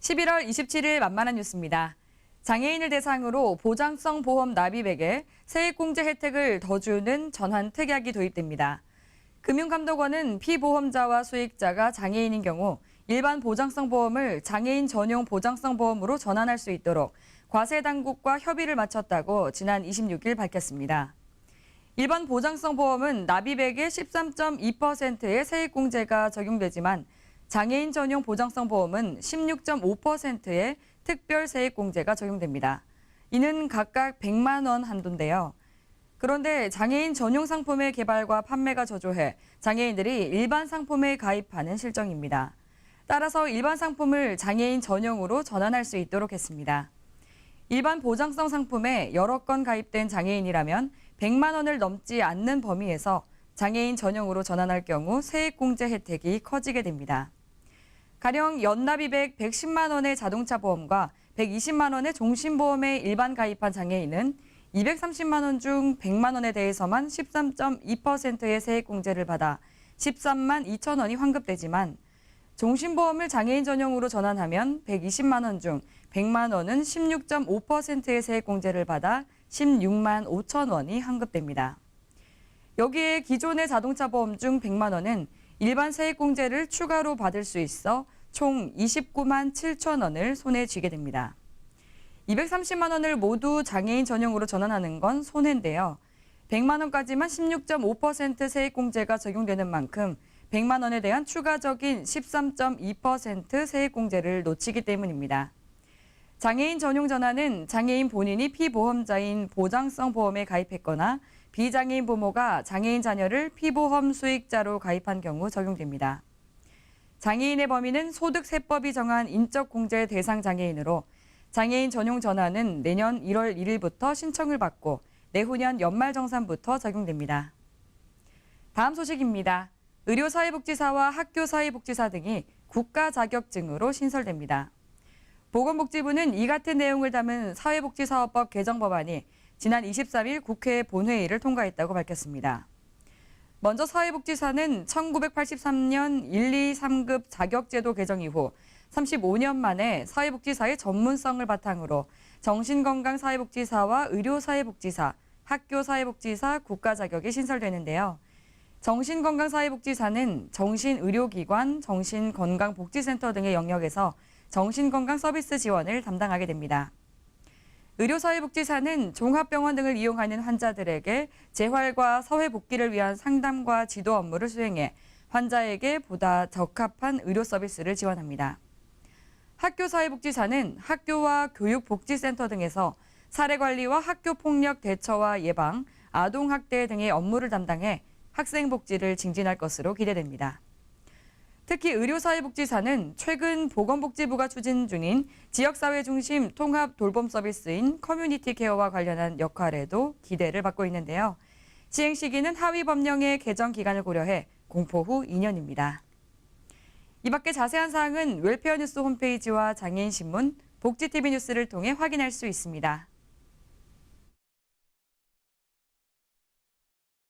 11월 27일 만만한 뉴스입니다. 장애인을 대상으로 보장성 보험 납입액에 세액공제 혜택을 더 주는 전환 특약이 도입됩니다. 금융감독원은 피보험자와 수익자가 장애인인 경우 일반 보장성 보험을 장애인 전용 보장성 보험으로 전환할 수 있도록 과세 당국과 협의를 마쳤다고 지난 26일 밝혔습니다. 일반 보장성 보험은 납입액의 13.2%의 세액공제가 적용되지만 장애인 전용 보장성 보험은 16.5%의 특별 세액 공제가 적용됩니다. 이는 각각 100만 원 한도인데요. 그런데 장애인 전용 상품의 개발과 판매가 저조해 장애인들이 일반 상품에 가입하는 실정입니다. 따라서 일반 상품을 장애인 전용으로 전환할 수 있도록 했습니다. 일반 보장성 상품에 여러 건 가입된 장애인이라면 100만 원을 넘지 않는 범위에서 장애인 전용으로 전환할 경우 세액 공제 혜택이 커지게 됩니다. 가령 연납입액 110만 원의 자동차 보험과 120만 원의 종신보험에 일반 가입한 장애인은 230만 원 중 100만 원에 대해서만 13.2%의 세액공제를 받아 13만 2천 원이 환급되지만 종신보험을 장애인 전용으로 전환하면 120만 원 중 100만 원은 16.5%의 세액공제를 받아 16만 5천 원이 환급됩니다. 여기에 기존의 자동차 보험 중 100만 원은 일반 세액공제를 추가로 받을 수 있어 총 29만 7천 원을 손에 쥐게 됩니다. 230만 원을 모두 장애인 전용으로 전환하는 건 손해인데요. 100만 원까지만 16.5% 세액공제가 적용되는 만큼 100만 원에 대한 추가적인 13.2% 세액공제를 놓치기 때문입니다. 장애인 전용 전환은 장애인 본인이 피보험자인 보장성 보험에 가입했거나 비장애인 부모가 장애인 자녀를 피보험 수익자로 가입한 경우 적용됩니다. 장애인의 범위는 소득세법이 정한 인적공제 대상 장애인으로 장애인 전용 전환은 내년 1월 1일부터 신청을 받고 내후년 연말정산부터 적용됩니다. 다음 소식입니다. 의료사회복지사와 학교사회복지사 등이 국가 자격증으로 신설됩니다. 보건복지부는 이 같은 내용을 담은 사회복지사업법 개정 법안이 지난 23일 국회 본회의를 통과했다고 밝혔습니다. 먼저 사회복지사는 1983년 1, 2, 3급 자격제도 개정 이후 35년 만에 사회복지사의 전문성을 바탕으로 정신건강사회복지사와 의료사회복지사, 학교사회복지사 국가 자격이 신설되는데요. 정신건강사회복지사는 정신의료기관, 정신건강복지센터 등의 영역에서 정신건강 서비스 지원을 담당하게 됩니다. 의료사회복지사는 종합병원 등을 이용하는 환자들에게 재활과 사회복귀를 위한 상담과 지도 업무를 수행해 환자에게 보다 적합한 의료 서비스를 지원합니다. 학교사회복지사는 학교와 교육복지센터 등에서 사례관리와 학교폭력 대처와 예방, 아동학대 등의 업무를 담당해 학생복지를 증진할 것으로 기대됩니다. 특히 의료사회복지사는 최근 보건복지부가 추진 중인 지역사회 중심 통합 돌봄 서비스인 커뮤니티 케어와 관련한 역할에도 기대를 받고 있는데요. 시행 시기는 하위 법령의 개정 기간을 고려해 공포 후 2년입니다. 이 밖에 자세한 사항은 웰페어 뉴스 홈페이지와 장애인 신문, 복지TV 뉴스를 통해 확인할 수 있습니다.